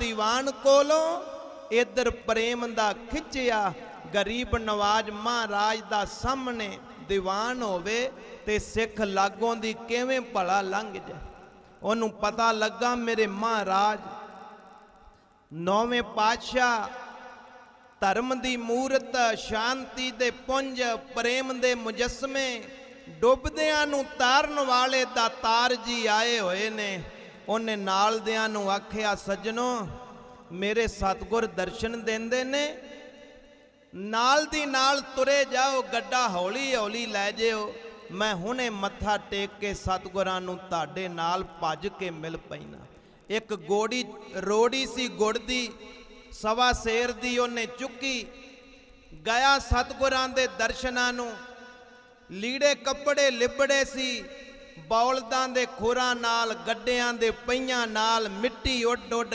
ਦੀਵਾਨ ਕੋਲੋਂ ਇਧਰ ਪ੍ਰੇਮ ਦਾ ਖਿੱਚਿਆ, ਗਰੀਬ ਨਵਾਜ ਮਹਾਰਾਜ ਦਾ ਸਾਹਮਣੇ ਦੀਵਾਨ ਹੋਵੇ ਤੇ ਸਿੱਖ ਲਾਗੋਂ ਦੀ ਕਿਵੇਂ ਭਲਾ ਲੰਘ ਜਾ ਉਹਨੂੰ ਪਤਾ ਲੱਗਾ ਮੇਰੇ ਮਹਾਰਾਜ, ਨੌਵੇਂ ਪਾਤਸ਼ਾਹ ਧਰਮ ਦੀ ਮੂਰਤ ਸ਼ਾਂਤੀ ਦੇ ਪੁੰਜ ਪ੍ਰੇਮ ਦੇ ਮੁਜਸਮੇ ਡੁੱਬਦਿਆਂ ਨੂੰ ਤਾਰਨ ਵਾਲੇ ਦਾ ਤਾਰ ਜੀ ਆਏ ਹੋਏ ਨੇ। ਉਹਨੇ ਨਾਲ ਦਿਆਂ ਨੂੰ ਆਖਿਆ, ਸੱਜਣੋ, ਮੇਰੇ ਸਤਗੁਰ ਦਰਸ਼ਨ ਦਿੰਦੇ ਨੇ। ਨਾਲ ਦੀ ਨਾਲ ਤੁਰੇ ਜਾਓ, ਗੱਡਾ ਹੌਲੀ ਹੌਲੀ ਲੈ ਜਿਓ। ਮੈਂ ਹੁਣੇ ਮੱਥਾ ਟੇਕ ਕੇ ਸਤਗੁਰਾਂ ਨੂੰ ਤੁਹਾਡੇ ਨਾਲ ਭੱਜ ਕੇ ਮਿਲ ਪੈਣਾ ਇੱਕ ਗੋੜੀ, ਰੋੜੀ ਸੀ ਗੁੜ ਦੀ, ਸਵਾ ਸੇਰ ਦੀ ਉਹਨੇ ਚੁੱਕੀ। ਗਿਆ ਸਤਗੁਰਾਂ ਦੇ ਦਰਸ਼ਨਾਂ ਨੂੰ। ਲੀੜੇ ਕੱਪੜੇ ਲਿਬੜੇ ਸੀ। ਬੌਲਦਾਂ ਦੇ ਖੁਰਾਂ ਨਾਲ ਗੱਡਿਆਂ ਦੇ ਪਈਆਂ ਨਾਲ ਮਿੱਟੀ ਉੱਡ ਉੱਡ